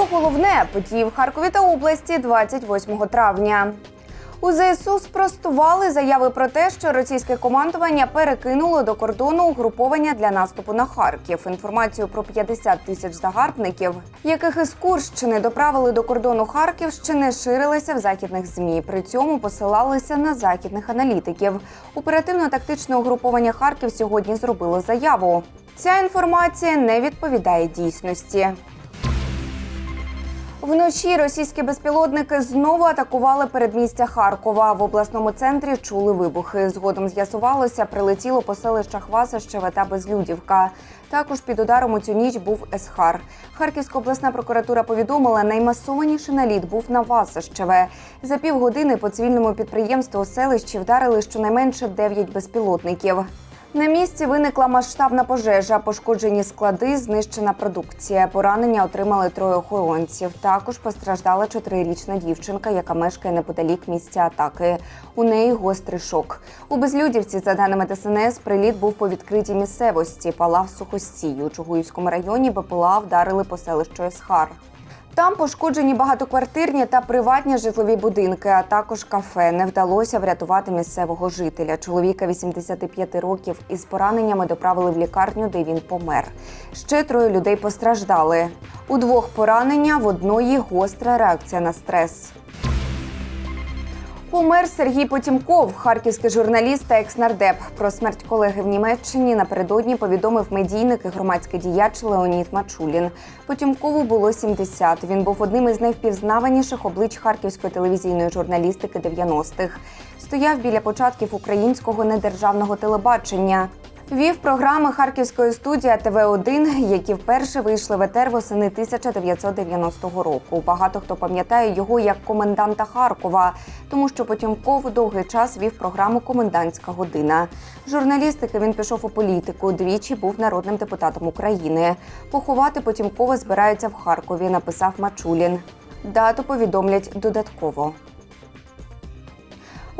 Про головне події в Харкові та області 28 травня. У ЗСУ спростували заяви про те, що російське командування перекинуло до кордону угруповання для наступу на Харків. Інформацію про 50 тисяч загарбників, яких із Курщини доправили до кордону Харківщини, ширилися в західних змі. При цьому посилалися на західних аналітиків. Оперативно-тактичне угруповання Харків сьогодні зробило заяву. Ця інформація не відповідає дійсності. Вночі російські безпілотники знову атакували передмістя Харкова. В обласному центрі чули вибухи. Згодом з'ясувалося, прилетіло по селищах Васищеве та Безлюдівка. Також під ударом у цю ніч був Есхар. Харківська обласна прокуратура повідомила, наймасованіший наліт був на Васищеве. За півгодини по цивільному підприємству у селищі вдарили щонайменше 9 безпілотників. На місці виникла масштабна пожежа, пошкоджені склади, знищена продукція. Поранення отримали троє охоронців. Також постраждала чотирирічна дівчинка, яка мешкає неподалік місця атаки. У неї гострий шок. У Безлюдівці, за даними ДСНС, приліт був по відкритій місцевості, палав сухостій. У Чугуївському районі БПЛА вдарили по селищу Есхар. Там пошкоджені багатоквартирні та приватні житлові будинки, а також кафе. Не вдалося врятувати місцевого жителя. Чоловіка 85 років із пораненнями доправили в лікарню, де він помер. Ще троє людей постраждали. У двох поранення, в одної гостра реакція на стрес. Помер Сергій Потімков, харківський журналіст та екснардеп. Про смерть колеги в Німеччині напередодні повідомив медійник і громадський діяч Леонід Мачулін. Потімкову було 70. Він був одним із найвпізнаваніших облич харківської телевізійної журналістики 90-х. Стояв біля початків українського недержавного телебачення. Вів програми Харківської студії ТВ1, які вперше вийшли в етер восени 1990 року. Багато хто пам'ятає його як коменданта Харкова, тому що Потімков довгий час вів програму Комендантська година. Журналістики він пішов у політику. Двічі був народним депутатом України. Поховати Потімкова збираються в Харкові. Написав Мачулін. Дату повідомлять додатково.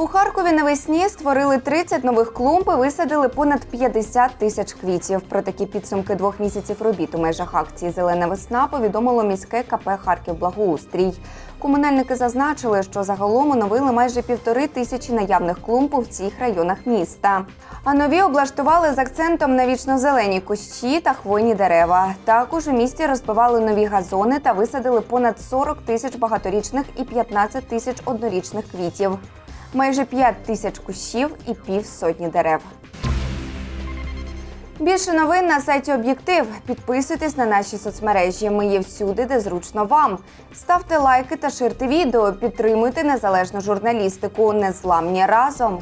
У Харкові навесні створили 30 нових клумб і висадили понад 50 тисяч квітів. Про такі підсумки двох місяців робіт у межах акції Зелена весна повідомило міське КП Харків Благоустрій. Комунальники зазначили, що загалом оновили майже півтори тисячі наявних клумб у всіх районах міста. А нові облаштували з акцентом на вічно-зелені кущі та хвойні дерева. Також у місті розбивали нові газони та висадили понад 40 тисяч багаторічних і 15 тисяч однорічних квітів майже 5 тисяч кущів і півсотні дерев. Більше новин на сайті Об'єктив. Підписуйтесь на наші соцмережі. Ми є всюди, де зручно вам. Ставте лайки та ширте відео. Підтримуйте незалежну журналістику. Незламні разом.